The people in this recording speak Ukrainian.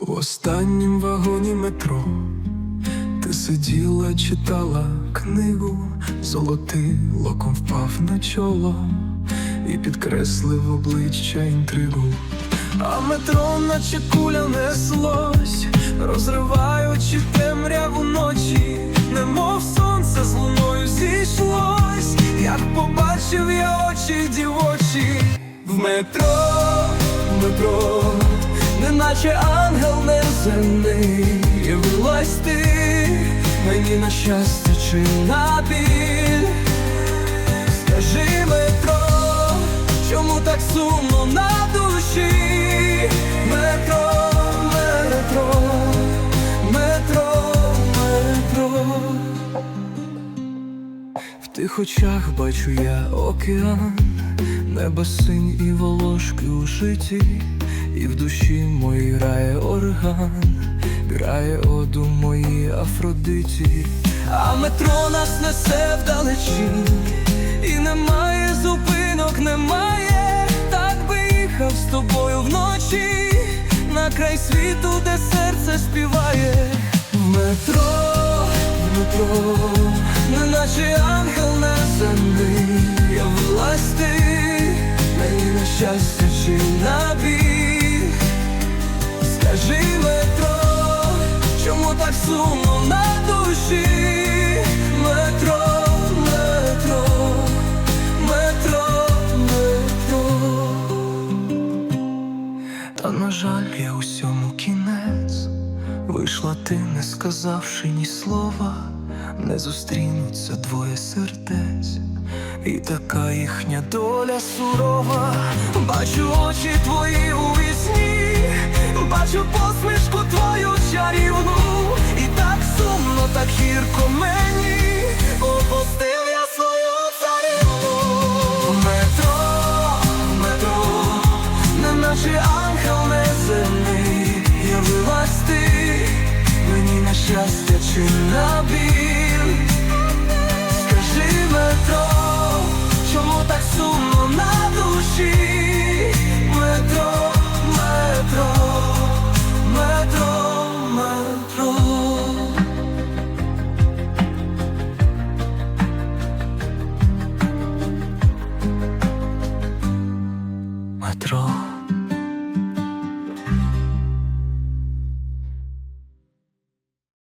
У останнім вагоні метро ти сиділа, читала книгу, золотий локом впав на чоло і підкреслив обличчя інтригу. А метро, наче куля неслось, розриваючи темряву ночі, немов сонце з луною зійшлось, як побачив я очі дівочі в метро, в метро, неначе ангел неземний, явилась ти мені на щастя чи на біль. Скажи метро, чому так сумно на душі? Метро, метро, метро, метро. В тих очах бачу я океан, небо синь і волошки у житті, і в душі моїй грає орган, грає оду моїй Афродиті, а метро нас несе вдалечінь, і немає зупинок, немає, так би їхав з тобою вночі, на край світу, де серце співає. В метро, в метро, ангел неземний, явилась ти, мені на щастя сумно на душі? Метро, метро, метро, метро. Та на жаль, є усьому кінець. Вийшла ти, не сказавши ні слова, не зустрінуться двоє сердець, і така їхня доля сурова. Бачу очі твої у вісні, бачу посмішку твою наче ангел неземний явилась ти. Мені на щастя чи на біль? Скажи метро, чому так сумно на душі? Метро, метро, метро, метро. Метро.